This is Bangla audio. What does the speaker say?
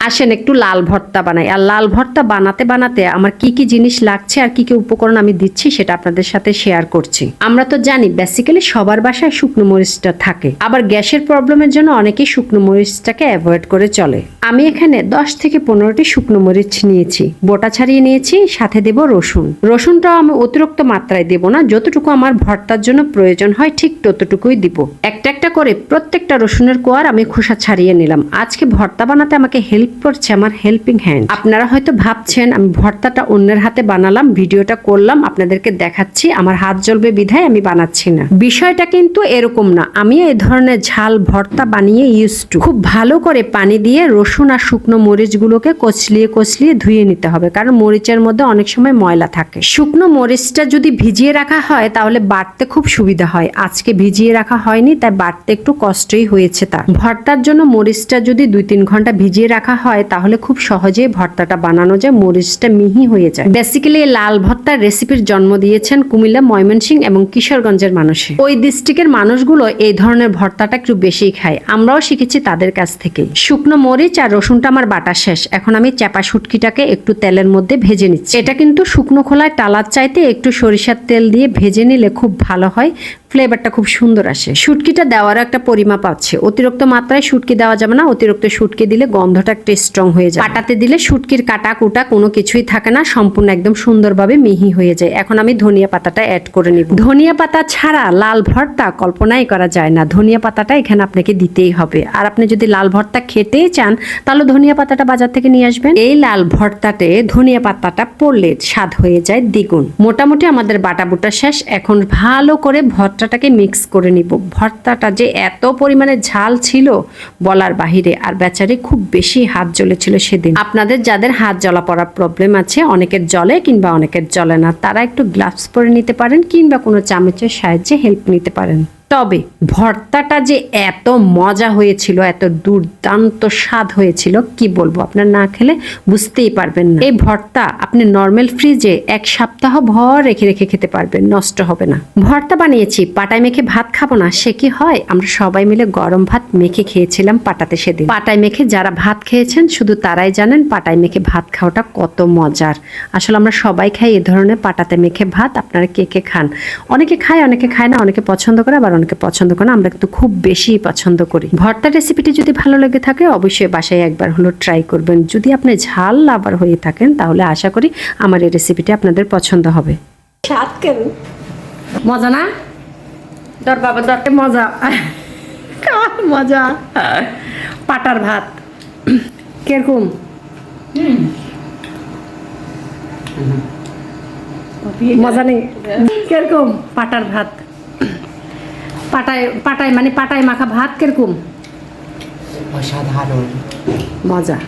আসেন একটু লাল ভর্তা বানাই। আর লাল ভর্তা বানাতে বানাতে আমার কি কি জিনিস লাগছে আর কি কি উপকরণ আমি দিচ্ছি সেটা আপনাদের সাথে শেয়ার করছি। আমরা তো জানি বেসিক্যালি সবার বাসায় শুকনো মরিচটা থাকে। আবার গ্যাসের প্রবলেমের জন্য অনেকেই শুকনো মরিচটাকে অ্যাভয়েড করে চলে। আমি এখানে দশ থেকে পনেরোটি শুকনো মরিচ নিয়েছি। বোটা ছাড়িয়ে নিয়েছি, সাথে দেব রসুন। রসুনটাও আমি অতিরিক্ত মাত্রায় দেব না, যতটুকু আমার ভর্তার জন্য প্রয়োজন হয় ঠিক ততটুকুই দিব। একটা একটা করে প্রত্যেকটা রসুনের কোয়ার আমি খোসা ছাড়িয়ে নিলাম। আজকে ভর্তা বানাতে আমাকে হেল্প করছে আমার হেল্পিং হ্যান্ড আপনারা হয়তো ভাবছেন, আমি ভর্তাটা অন্যের হাতে বানালাম, ভিডিওটা করলাম, আপনাদেরকে দেখাচ্ছি, আমার হাত জ্বলবে বিধায় আমি বানাচ্ছি না। বিষয়টা কিন্তু এরকম না। আমি এই ধরনের ঝাল ভর্তা বানিয়ে ইউজ টু খুব ভালো করে পানি দিয়ে রসুন আর শুকনো মরিচগুলোকে কচলিয়ে কচলিয়ে ধুয়ে নিতে হবে, কারণ মরিচের মধ্যে অনেক সময় ময়লা থাকে। শুকনো মরিচটা যদি ভিজিয়ে রাখা হয়, তাহলে বাটতে খুব সুবিধা হয়। আজকে ভিজিয়ে রাখা হয়নি, তাই বাটতে একটু কষ্টই হয়েছে তার। ভর্তার জন্য মরিচটা যদি দুই তিন ঘণ্টা ভিজিয়ে রাখা হয়, তাহলে খুব সহজেই ভর্তাটা বানানো যায়, মরিচটা মিহি হয়ে যায়। বেসিক্যালি এই লাল ভর্তার রেসিপির জন্ম দিয়েছেন কুমিল্লা ময়মনসিংহ এবং কিশোরগঞ্জের মানুষে ওই ডিস্ট্রিক্টের মানুষগুলো এই ধরনের ভর্তাটা একটু বেশি খায়। আমরাও শিখেছি তাদের কাছ থেকে। শুকনো মরিচ আর রসুনটা আমার বাটা শেষ। এখন আমি চাপা শুটকিটাকে একটু তেলের মধ্যে ভেজে নিচ্ছি। এটা কিন্তু শুকনো খোলায় টালার চাইতে একটু সরিষার তেল দিয়ে ভেজে নিলে খুব ভালো হয়। ফ্লেভারটা খুব সুন্দর আসে। শুটকিটা দেওয়ারও একটা পরিমাপ আছে। অতিরিক্ত মাত্রায় শুটকি দেওয়া যাবে না। অতিরিক্ত শুটকি দিলে গন্ধটা একটু স্ট্রং হয়ে যায়। কাটাতে দিলে শুটকির কাটা কুটা কোনো কিছুই থাকে না সম্পূর্ণ একদম সুন্দরভাবে মিহি হয়ে যায়। এখন আমি ধনিয়া পাতাটা অ্যাড করে নিব। ধনিয়া পাতা ছাড়া লাল ভর্তা কল্পনাই করা যায় না। ধনিয়া পাতাটা এখানে আপনাকে দিতেই হবে। আর আপনি যদি লাল ভর্তা খেতেই চান তাহলে ধনিয়া পাতাটা বাজার থেকে নিয়ে আসবেন। এই লাল ভর্তাতে ধনিয়া পাতাটা পড়লে স্বাদ হয়ে যায় দ্বিগুণ। মোটামুটি আমাদের বাটা বুটা শেষ। এখন ভালো করে ভর্তাটাকে মিক্স করে নিব। ভর্তাটা যে এত পরিমাণে ঝাল ছিল বলার বাহিরে আর বেচারে খুব বেশি হাত জ্বলেছিল সেদিন। আপনাদের যাদের হাত জ্বলা পড়ার প্রবলেম আছে, অনেকের জলে কিংবা অনেকের জলে না, তারা একটু গ্লাভস পরে নিতে পারেন কিংবা কোনো চামচের সাহায্যে হেল্প নিতে পারেন। তবে ভর্তাটা যে এত মজা হয়েছিল, এত দুর্দান্ত স্বাদ হয়েছিল, কি বলব? আপনার না খেলে বুঝতেই পারবেন না। এই ভর্তা আপনি নর্মাল ফ্রিজে এক সপ্তাহ ভর রেখে রেখে খেতে পারবেন, নষ্ট হবে না। ভর্তা বানিয়েছি, পাটায় মেখে ভাত খাব না, সে কি হয়? আমরা সবাই মিলে গরম ভাত মেখে খেয়েছিলাম পাটাতে সেদিন। পাটায় মেখে যারা ভাত খেয়েছেন, শুধু তারাই জানেন পাটায় মেখে ভাত খাওয়াটা কত মজার। আসলে আমরা সবাই খাই এ ধরনের পাটাতে মেখে ভাত, আপনারা কে কে খান? অনেকে খায় অনেকে খায় না, অনেকে পছন্দ করে, আবার অনেকে পছন্দ করে না আমরা কিন্তু খুব বেশি পছন্দ করি। ভর্তা রেসিপিটি যদি ভালো লেগে থাকে অবশ্যই বাসায় একবার হলো ট্রাই করবেন। যদি আপনি ঝাল লাভার হয়ে থাকেন তাহলে আশা করি আমার এই রেসিপিটি আপনাদের পছন্দ হবে। স্বাদ কেন মজা না? দর বাবা দরকে মজা। মজা? পাটার ভাত। কীরকম? মজা নেই। কীরকম? পাটার ভাত। পাটায় পাটায় মানে পাটায় মাখা ভাত কীরকম? অসাধারণ। মজা।